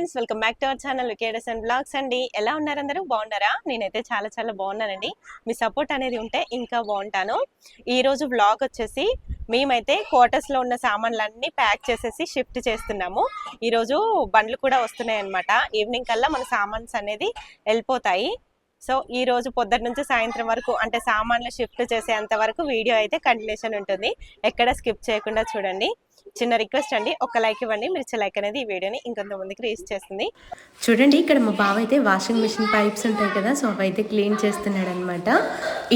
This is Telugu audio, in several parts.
Friends welcome back to our channel వికేడస్ and blogs అండి. ఎలా ఉన్నారు అందరూ? బాగున్నారా? నేనైతే చాలా చాలా బాగున్నానండి. మీ సపోర్ట్ అనేది ఉంటే ఇంకా బాగుంటాను. ఈ రోజు బ్లాగ్ వచ్చేసి మేమైతే క్వార్టర్స్లో ఉన్న సామాన్లన్నీ ప్యాక్ చేసేసి షిఫ్ట్ చేస్తున్నాము. ఈ రోజు బండ్లు కూడా వస్తున్నాయి అనమాట ఈవినింగ్ కల్లా మన సామాన్స్ అనేది వెళ్ళిపోతాయి. సో ఈ రోజు పొద్దున్న నుంచి సాయంత్రం వరకు అంటే సామాన్లు షిఫ్ట్ చేసేంత వరకు వీడియో అయితే కంటిన్యూషన్ ఉంటుంది. ఎక్కడ స్కిప్ చేయకుండా చూడండి. చిన్న రిక్వెస్ట్ అండి. ఒక లైక్ ఇవ్వండి. మీరు లైక్ అనేది ఈ వీడియోని ఇంకొంతమందికి రీచ్ చేస్తుంది. చూడండి ఇక్కడ మా బావ అయితే వాషింగ్ మిషన్ పైప్స్ ఉంటాయి కదా సో అవి అయితే క్లీన్ చేస్తున్నాడు అనమాట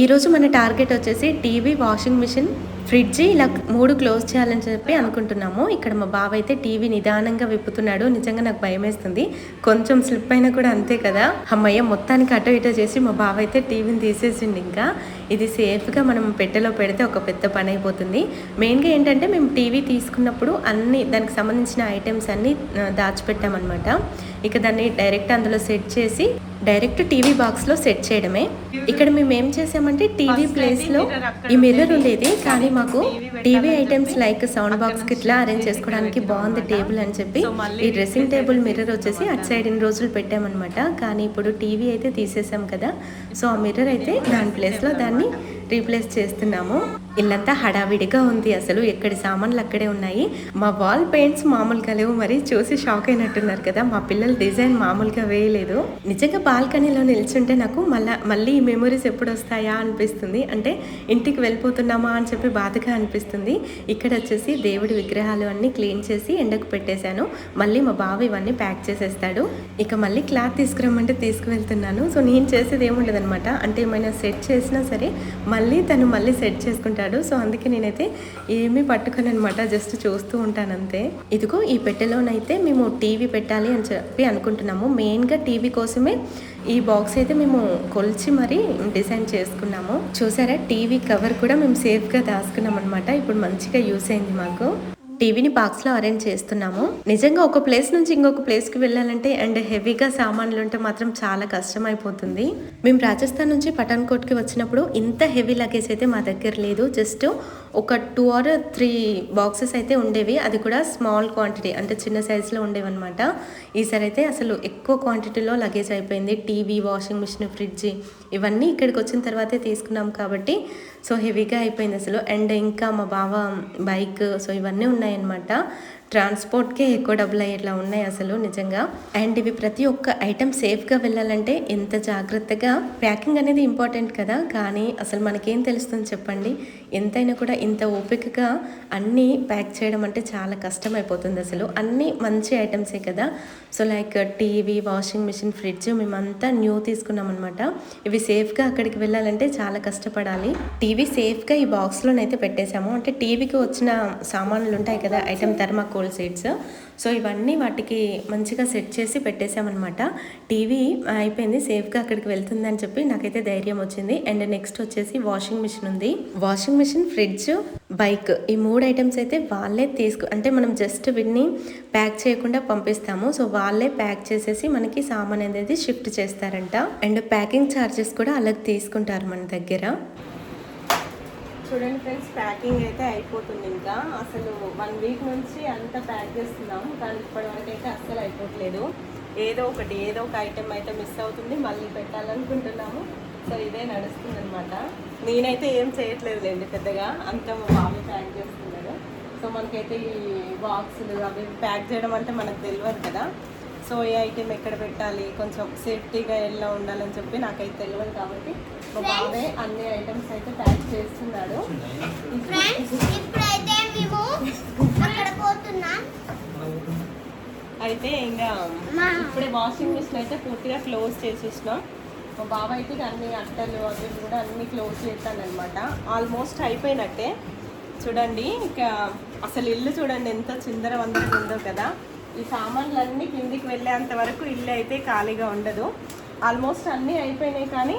ఈరోజు మన టార్గెట్ వచ్చేసి టీవీ వాషింగ్ మిషన్ ఫ్రిడ్జ్ ఇలా మూడు క్లోజ్ చేయాలని చెప్పి అనుకుంటున్నాము. ఇక్కడ మా బావ అయితే టీవీ నిదానంగా విప్పుతున్నాడు. నిజంగా నాకు భయం వేస్తుంది కొంచెం స్లిప్ అయినా కూడా అంతే కదా. అమ్మయ్య మొత్తానికి అటో ఇటో చేసి మా బావ అయితే టీవీని తీసేసిండి ఇంకా. ఇది సేఫ్గా మనం పెట్టెలో పెడితే ఒక పెద్ద పని అయిపోతుంది. మెయిన్గా ఏంటంటే మేము టీవీ తీసుకున్నప్పుడు అన్ని దానికి సంబంధించిన ఐటమ్స్ అన్నీ దాచిపెట్టామన్నమాట. ఇక దాన్ని డైరెక్ట్ అందులో సెట్ చేసి డైరెక్ట్ టీవీ బాక్స్లో సెట్ చేయడమే. ఇక్కడ మేము ఏం చేసామంటే టీవీ ప్లేస్లో ఈ మిర్రర్ ఉండేది. కానీ మాకు టీవీ ఐటమ్స్ లైక్ సౌండ్ బాక్స్కి ఇట్లా అరేంజ్ చేసుకోవడానికి బాగుంది టేబుల్ అని చెప్పి. ఈ డ్రెస్సింగ్ టేబుల్ మిర్రర్ వచ్చేసి అటు సైడ్ ఇన్ని రోజులు పెట్టామన్నమాట. కానీ ఇప్పుడు టీవీ అయితే తీసేసాం కదా. సో ఆ మిర్రర్ అయితే దాని ప్లేస్లో దాన్ని రీప్లేస్ చేస్తున్నాము. ఇల్లంతా హడావిడిగా ఉంది అసలు. ఎక్కడి సామాన్లు అక్కడే ఉన్నాయి. మా వాల్ పెయింట్స్ మామూలుగా లేవు. మరి చూసి షాక్ అయినట్టున్నారు కదా. మా పిల్లలు డిజైన్ మామూలుగా వేయలేదు. నిజంగా బాల్కనీలో నిల్చుంటే నాకు మళ్ళా మళ్ళీ ఈ ఎప్పుడు వస్తాయా అనిపిస్తుంది. అంటే ఇంటికి వెళ్ళిపోతున్నామా అని చెప్పి బాధగా అనిపిస్తుంది. ఇక్కడ వచ్చేసి దేవుడి విగ్రహాలు అన్ని క్లీన్ చేసి ఎండకు పెట్టేశాను. మళ్ళీ మా బావ ఇవన్నీ ప్యాక్ చేసేస్తాడు. ఇక మళ్ళీ క్లాత్ తీసుకురమ్మంటే తీసుకువెళ్తున్నాను. సో నేను చేసేది ఏముండదు అనమాట అంటే ఏమైనా సెట్ చేసినా సరే మళ్ళీ మళ్ళీ తను మళ్ళీ సెట్ చేసుకుంటాడు. సో అందుకే నేనైతే ఏమీ పట్టుకోను అనమాట జస్ట్ చూస్తూ ఉంటాను అంతే. ఇదిగో ఈ పెట్టెలోనైతే మేము టీవీ పెట్టాలి అని చెప్పి అనుకుంటున్నాము. మెయిన్గా టీవీ కోసమే ఈ బాక్స్ అయితే మేము కొలిచి మరి డిజైన్ చేసుకున్నాము. చూసారా టీవీ కవర్ కూడా మేము సేఫ్గా దాచుకున్నాం అనమాట ఇప్పుడు మంచిగా యూస్ అయింది మాకు. టీవీని బాక్స్లో అరేంజ్ చేస్తున్నాము. నిజంగా ఒక ప్లేస్ నుంచి ఇంకొక ప్లేస్కి వెళ్ళాలంటే అండ్ హెవీగా సామాన్లు ఉంటే మాత్రం చాలా కష్టం అయిపోతుంది మేము రాజస్థాన్ నుంచి పఠాన్కోట్కి వచ్చినప్పుడు ఇంత హెవీ లగేజ్ అయితే మా దగ్గర లేదు. జస్ట్ ఒక టూ ఆర్ త్రీ బాక్సెస్ అయితే ఉండేవి. అది కూడా స్మాల్ క్వాంటిటీ అంటే చిన్న సైజులో ఉండేవి అనమాట ఈసారి అయితే అసలు ఎక్కువ క్వాంటిటీలో లగేజ్ అయిపోయింది. టీవీ వాషింగ్ మిషన్ ఫ్రిడ్జ్ ఇవన్నీ ఇక్కడికి వచ్చిన తర్వాతే తీసుకున్నాం కాబట్టి సో హెవీగా అయిపోయింది అసలు. అండ్ ఇంకా మా బావ బైక్ సో ఇవన్నీ ఉన్నాయన్నమాట. ట్రాన్స్పోర్ట్కే ఎక్కువ డబ్బులు అయ్యేట్లా ఉన్నాయి అసలు నిజంగా. అండ్ ఇవి ప్రతి ఒక్క ఐటెం సేఫ్గా వెళ్ళాలంటే ఎంత జాగ్రత్తగా ప్యాకింగ్ అనేది ఇంపార్టెంట్ కదా. కానీ అసలు మనకేం తెలుస్తుంది చెప్పండి? ఎంతైనా కూడా ఇంత ఓపికగా అన్నీ ప్యాక్ చేయడం అంటే చాలా కష్టం అయిపోతుంది అసలు. అన్నీ మంచి ఐటమ్సే కదా. So like TV washing machine fridge మేమంతా న్యూ తీసుకున్నాం అనమాట ఇవి సేఫ్గా అక్కడికి వెళ్ళాలంటే చాలా కష్టపడాలి. టీవీ సేఫ్గా ఈ బాక్స్లోనైతే పెట్టేశాము. అంటే టీవీకి వచ్చిన సామాన్లు ఉంటాయి కదా ఐటమ్ థర్మాకోల్ సీట్స్ సో ఇవన్నీ వాటికి మంచిగా సెట్ చేసి పెట్టేసామన్నమాట టీవీ అయిపోయింది సేఫ్గా అక్కడికి వెళ్తుందని చెప్పి నాకైతే ధైర్యం వచ్చింది. అండ్ నెక్స్ట్ వచ్చేసి వాషింగ్ మిషన్ ఉంది. వాషింగ్ మిషన్ ఫ్రిడ్జ్ బైక్ ఈ మూడు ఐటమ్స్ అయితే వాళ్ళే తీసుకు అంటే మనం జస్ట్ వీటిని ప్యాక్ చేయకుండా పంపిస్తాము. సో వాళ్ళే ప్యాక్ చేసేసి మనకి సామాన్ అనేది షిఫ్ట్ చేస్తారంట. అండ్ ప్యాకింగ్ ఛార్జెస్ కూడా అలాగే తీసుకుంటారు మన దగ్గర. చూడండి ఫ్రెండ్స్ ప్యాకింగ్ అయితే అయిపోతుంది ఇంకా. అసలు వన్ వీక్ నుంచి అంతా ప్యాక్ చేస్తున్నాం. కానీ ఇప్పటి వరకు అయితే అస్సలు అయిపోవట్లేదు. ఏదో ఒకటి ఏదో ఒక ఐటెం అయితే మిస్ అవుతుంది. మళ్ళీ పెట్టాలనుకుంటున్నాము. సో ఇదే నడుస్తుంది అనమాట నేనైతే ఏం చేయట్లేదు లేండి పెద్దగా. అంతా మా బాబు ప్యాక్ చేస్తున్నాడు. సో మనకైతే ఈ బాక్సులు అవి ప్యాక్ చేయడం అంటే మనకు తెలియదు కదా. సో ఏ ఐటెం ఎక్కడ పెట్టాలి? కొంచెం సేఫ్టీగా ఎలా ఉండాలని చెప్పి నాకైతే తెలియదు కాబట్టి మా బాబే అన్ని ఐటమ్స్ అయితే ప్యాక్ చేస్తున్నాడు. అయితే ఇంకా ఇప్పుడే వాషింగ్ మిషన్ అయితే పూర్తిగా క్లోజ్ చేసేసినాం. మా బాబా అయితే అన్ని అట్టలు అవి కూడా అన్ని క్లోజ్ చేస్తానమాట ఆల్మోస్ట్ అయిపోయినట్టే. చూడండి ఇక అసలు ఇల్లు చూడండి ఎంత చిందర వందరగా ఉందో కదా. ఈ సామాన్లన్నీ కిందికి వెళ్ళేంత వరకు ఇల్లు అయితే ఖాళీగా ఉండదు. ఆల్మోస్ట్ అన్నీ అయిపోయినాయి కానీ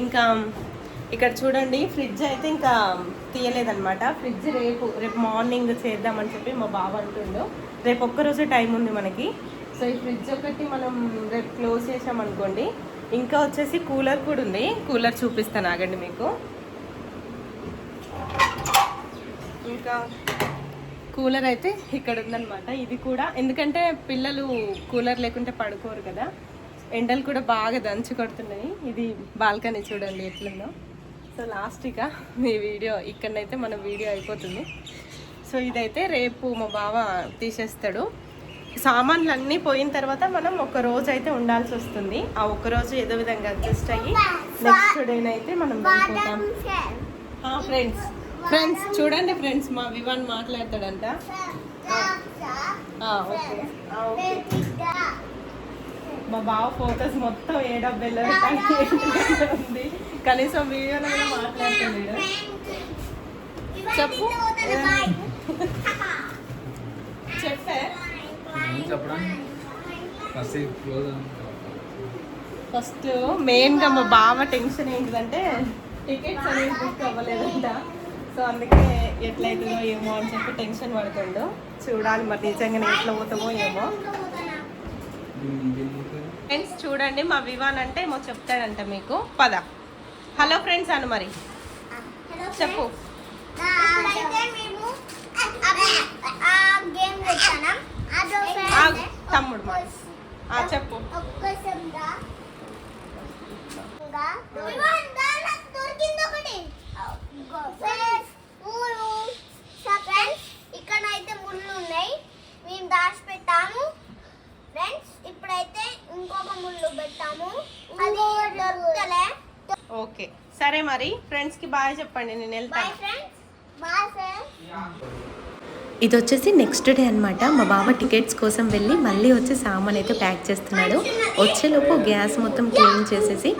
ఇంకా ఇక్కడ చూడండి ఫ్రిడ్జ్ అయితే ఇంకా తీయలేదన్నమాట. ఫ్రిడ్జ్ రేపు రేపు మార్నింగ్ చేద్దామని చెప్పి మా బాబు అంటుండు. రేపు ఒక్కరోజే టైం ఉంది మనకి. సో ఈ ఫ్రిడ్జ్ ఒకటి మనం రేపు క్లోజ్ చేసామనుకోండి ఇంకా వచ్చేసి కూలర్ కూడా ఉంది. కూలర్ చూపిస్తాను ఆగండి మీకు. ఇంకా కూలర్ అయితే ఇక్కడ ఉందన్నమాట. ఇది కూడా ఎందుకంటే పిల్లలు కూలర్ లేకుంటే పడుకోరు కదా. ఎండలు కూడా బాగా దంచి కొడుతున్నాయి. ఇది బాల్కనీ చూడండి ఎట్లుందో. సో లాస్ట్ ఇక మీ వీడియో ఇక్కడనైతే మన వీడియో అయిపోతుంది. సో ఇదైతే రేపు మా బావ తీసేస్తాడు. సామాన్లు అన్నీ పోయిన తర్వాత మనం ఒక రోజు అయితే ఉండాల్సి వస్తుంది. ఆ ఒక రోజు ఏదో విధంగా అడ్జస్ట్ అయ్యి నెక్స్ట్ డేనైతే మనం ఫ్రెండ్స్ ఫ్రెండ్స్ చూడండి ఫ్రెండ్స్ మా వివాన్ మాట్లాడతాడంట. మా బావ ఫోకస్ మొత్తం ఏ డబ్బెల్లో ఉంది. కనీసం వీడియోలో కూడా మాట్లాడుతున్నాడు చెప్పు. చెప్పే. ఫస్ట్ మెయిన్గా మా బావ టెన్షన్ ఏంటిదంటే టికెట్స్ అనేవి బుక్ అవ్వలేదంట. సో అందుకే ఎట్లయితుందో ఏమో అని చెప్పి టెన్షన్ పడుతుండో. చూడాలి మరి నిజంగానే ఎట్లా పోతామో ఏమో. ఫ్రెండ్స్ చూడండి మా వివాన్ అంటే ఏమో చెప్తాడంట మీకు. పద. హలో ఫ్రెండ్స్ అను మరి చెప్పు అయితే మేము ఆ గేమ్ తెచ్చాను అదో ఆగు, తమ్ముడు మరి. ఆ, చెప్పు ఒక్కసంగా దొరికింది ఒకటి పూలు ఫ్రెండ్స్ ఇక్కడ అయితే ముళ్ళు ఉన్నాయి మేము దాచి పెట్టాము ఫ్రెండ్స్ ఇప్పుడైతే ఇంకొక ముళ్ళు పెట్టాము అది దొరుకుతలే ఓకే. సరే మరి ఫ్రెండ్స్కి బాయ్ చెప్పండి నేను బాయ్ వెళ్తాను ఇది వచ్చేసి నెక్స్ట్ డే అనమాట మా బావ టికెట్స్ కోసం వెళ్ళి మళ్ళీ వచ్చి సామాన్ అయితే ప్యాక్ చేస్తున్నాడు. వచ్చేలోపు గ్యాస్ మొత్తం క్లీన్ చేసేసి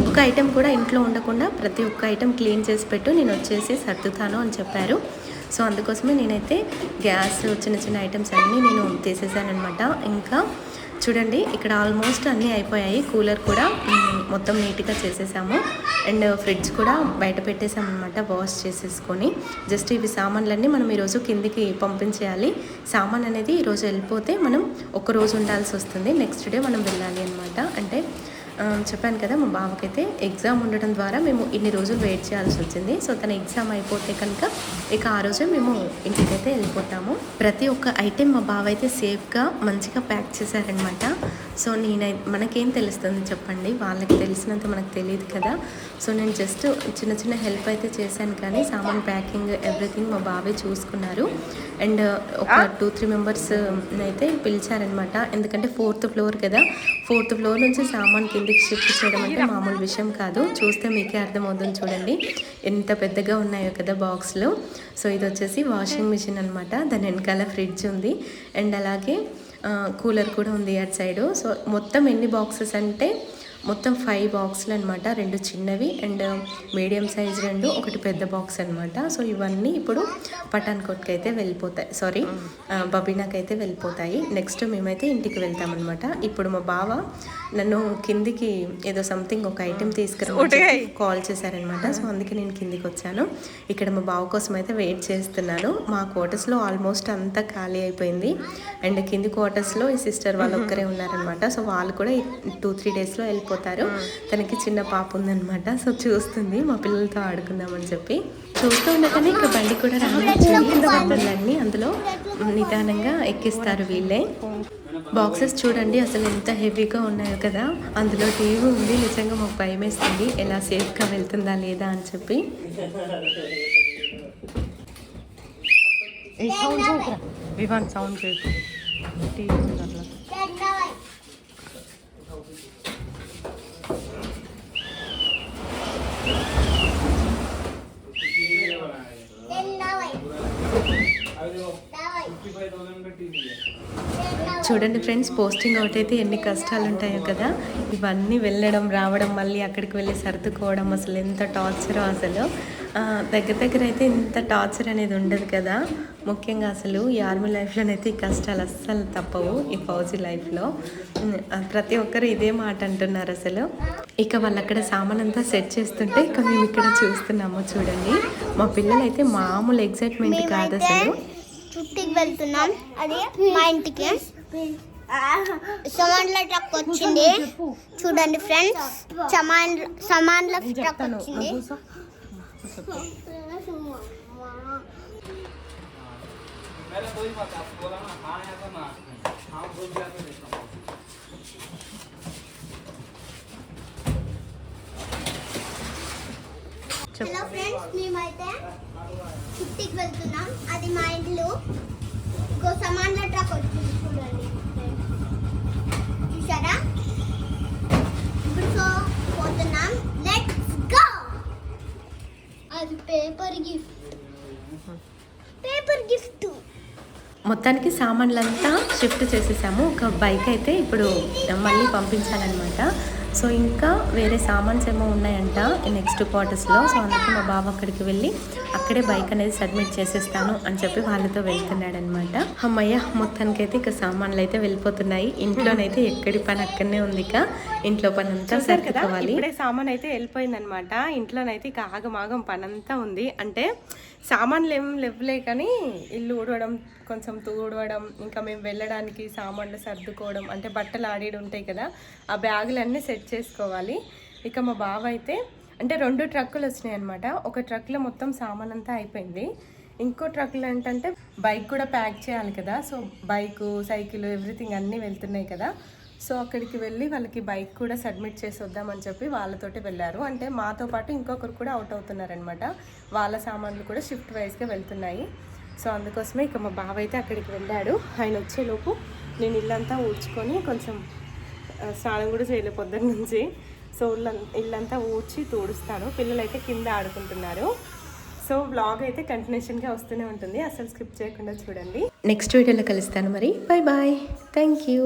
ఒక్క ఐటెం కూడా ఇంట్లో ఉండకుండా ప్రతి ఒక్క ఐటెం క్లీన్ చేసి పెట్టు నేను వచ్చేసి సర్దుతాను అని చెప్పారు. సో అందుకోసమే నేనైతే గ్యాస్ చిన్న చిన్న ఐటమ్స్ అన్నీ నేను తీసేసాను అనమాట ఇంకా చూడండి ఇక్కడ ఆల్మోస్ట్ అన్నీ అయిపోయాయి. కూలర్ కూడా మొత్తం నీట్గా చేసేసాము. అండ్ ఫ్రిడ్జ్ కూడా బయట పెట్టేసాము అనమాట వాష్ చేసేసుకొని. జస్ట్ ఇవి సామాన్లన్నీ మనం ఈరోజు కిందికి పంపించేయాలి. సామాన్ అనేది ఈరోజు వెళ్ళిపోతే మనం ఒక రోజు ఉండాల్సి వస్తుంది. నెక్స్ట్ డే మనం వెళ్ళాలి అనమాట అంటే చెప్పాను కదా మా బావకైతే ఎగ్జామ్ ఉండడం ద్వారా మేము ఇన్ని రోజులు వెయిట్ చేయాల్సి వచ్చింది. సో తన ఎగ్జామ్ అయిపోతే కనుక ఇక ఆ రోజే మేము ఇంటికైతే వెళ్ళిపోతాము. ప్రతి ఒక్క ఐటెం మా బావ అయితే సేఫ్గా మంచిగా ప్యాక్ చేశారనమాట సో నేనై మనకేం తెలుస్తుంది చెప్పండి? వాళ్ళకి తెలిసినంత మనకు తెలియదు కదా. సో నేను జస్ట్ చిన్న చిన్న హెల్ప్ అయితే చేశాను కానీ సామాన్ ప్యాకింగ్ ఎవ్రీథింగ్ మా బావే చూసుకున్నారు. అండ్ ఒక టూ త్రీ మెంబర్స్ అయితే పిలిచారనమాట ఎందుకంటే ఫోర్త్ ఫ్లోర్ కదా. ఫోర్త్ ఫ్లోర్ నుంచి సామాన్ కిందికి షిఫ్ట్ చేయడం అంటే మామూలు విషయం కాదు. చూస్తే మీకే అర్థమవుతుంది చూడండి. ఎంత పెద్దగా ఉన్నాయో కదా బాక్స్లో. సో ఇది వచ్చేసి వాషింగ్ మిషన్ అనమాట దాని వెనకాల ఫ్రిడ్జ్ ఉంది. అండ్ అలాగే కూలర్ కూడా ఉంది అటు సైడు. సో మొత్తం ఎన్ని బాక్సెస్ అంటే మొత్తం ఫైవ్ బాక్స్లు అనమాట రెండు చిన్నవి అండ్ మీడియం సైజ్ రెండు ఒకటి పెద్ద బాక్స్ అనమాట సో ఇవన్నీ ఇప్పుడు పఠాన్ కోట్కి అయితే వెళ్ళిపోతాయి సారీ బబీనాకి అయితే వెళ్ళిపోతాయి. నెక్స్ట్ మేమైతే ఇంటికి వెళ్తామన్నమాట ఇప్పుడు మా బావ నన్ను కిందికి ఏదో సంథింగ్ ఒక ఐటెం తీసుకురమ్మని కాల్ చేశారనమాట సో అందుకే నేను కిందికి వచ్చాను. ఇక్కడ మా బావ కోసం అయితే వెయిట్ చేస్తున్నాను. మా క్వార్టర్స్లో ఆల్మోస్ట్ అంతా ఖాళీ అయిపోయింది. అండ్ కింది క్వార్టర్స్లో ఈ సిస్టర్ వాళ్ళు ఒక్కరే ఉన్నారనమాట సో వాళ్ళు కూడా టూ త్రీ డేస్లో వెళ్ళిపోతారు. తనకి చిన్న పాప ఉందనమాట సో చూస్తుంది మా పిల్లలతో ఆడుకుందామని చెప్పి. చూస్తూ ఉండగానే ఇక బండి కూడా రానిచ్చింది అందులో నిదానంగా ఎక్కిస్తారు వీళ్ళే. బాక్సెస్ చూడండి అసలు ఎంత హెవీగా ఉన్నాయో కదా. అందులో టీవీ ఉంది నిజంగా మాకు భయం వేస్తుంది ఎలా సేఫ్గా వెళ్తుందా లేదా అని చెప్పి. వివాన్ సౌండ్ చేసి టీవీ ఉంది అట్లా చూడండి ఫ్రెండ్స్ పోస్టింగ్ అవుట్ అయితే ఎన్ని కష్టాలు ఉంటాయో కదా. ఇవన్నీ వెళ్ళడం రావడం మళ్ళీ అక్కడికి వెళ్ళి సర్దుకోవడం అసలు ఎంత టార్చరో అసలు. దగ్గర దగ్గర అయితే ఇంత టార్చర్ అనేది ఉండదు కదా. ముఖ్యంగా అసలు ఈ ఆర్మీ లైఫ్లోనైతే ఈ కష్టాలు అస్సలు తప్పవు ఈ ఫౌజీ లైఫ్లో. ప్రతి ఒక్కరు ఇదే మాట అంటున్నారు అసలు. ఇక వాళ్ళు అక్కడ సామాన్ అంతా సెట్ చేస్తుంటే ఇక మేము ఇక్కడ చూస్తున్నాము చూడండి. మా పిల్లలైతే మామూలు ఎగ్జైట్మెంట్ కాదు అసలు. ట్రిప్కి వెళ్తున్నాం. అది మా ఇంటికి. సమాన్ల ట్రక్ వచ్చింది చూడండి ఫ్రెండ్స్ సమాన్ సమాన్ల ట్రక్ వచ్చింది హలో ఫ్రెండ్స్ మేమైతే చుట్టికి వెళ్తున్నాం. అది మా ఇంట్లో ఇంకో సమాన్ల ట్రక్ వచ్చింది చూడండి. చూసారా ఇప్పుడు సో పోతున్నాం. లెట్స్ గో అది పేపర్ గిఫ్ట్ పేపర్ గిఫ్ట్ మొత్తానికి సామాన్లంతా షిఫ్ట్ చేసేసాము. ఒక బైక్ అయితే ఇప్పుడు మళ్ళీ పంపించాలన్నమాట. సో ఇంకా వేరే సామాన్స్ ఏమో ఉన్నాయంట నెక్స్ట్ క్వార్టర్స్లో సో అందుకే మా బావ అక్కడికి వెళ్ళి అక్కడే బైక్ అనేది సబ్మిట్ చేసేస్తాను అని చెప్పి వాళ్ళతో వెళ్తున్నాడు అనమాట అమ్మయ్య మొత్తానికైతే ఇక సామాన్లు అయితే వెళ్ళిపోతున్నాయి. ఇంట్లోనైతే ఎక్కడి పని అక్కడనే ఉంది ఇక. ఇంట్లో పని అంతా సర్దుకోవాలి. ఇప్పుడే సామాన్ అయితే వెళ్ళిపోయిందనమాట ఇంట్లోనైతే ఇక ఆగమాగం పని అంతా ఉంది. అంటే సామాన్లు ఏం లేవులే కానీ ఇల్లు ఊడవడం కొంచెం తూడవడం ఇంకా మేము వెళ్ళడానికి సామాన్లు సర్దుకోవడం అంటే బట్టలు ఆడేడు ఉంటాయి కదా ఆ బ్యాగులన్నీ సెట్ చేసుకోవాలి. ఇక మా బావ అయితే అంటే రెండు ట్రక్కులు వచ్చినాయి అనమాట ఒక ట్రక్లో మొత్తం సామాన్ అంతా అయిపోయింది. ఇంకో ట్రక్లో ఏంటంటే బైక్ కూడా ప్యాక్ చేయాలి కదా సో బైకు సైకిల్ ఎవ్రీథింగ్ అన్నీ వెళ్తున్నాయి కదా. సో అక్కడికి వెళ్ళి వాళ్ళకి బైక్ కూడా సబ్మిట్ చేసి వద్దామని చెప్పి వాళ్ళతోటి వెళ్ళారు. అంటే మాతో పాటు ఇంకొకరు కూడా అవుట్ అవుతున్నారనమాట వాళ్ళ సామాన్లు కూడా షిఫ్ట్ వైజ్గా వెళ్తున్నాయి. సో అందుకోసమే ఇక మా బావ అయితే అక్కడికి వెళ్ళాడు. ఆయన వచ్చేలోపు నేను ఇల్లంతా ఊడ్చుకొని కొంచెం స్నానం కూడా చేయలే పొద్దున్న నుంచి. సో ఇల్లంతా ఊడ్చి తూడుస్తాను. పిల్లలైతే కింద ఆడుకుంటున్నారు. సో బ్లాగ్ అయితే కంటిన్యూషన్గా వస్తూనే ఉంటుంది. అసలు స్కిప్ చేయకుండా చూడండి. నెక్స్ట్ వీడియోలో కలుస్తాను మరి. Bye bye thank you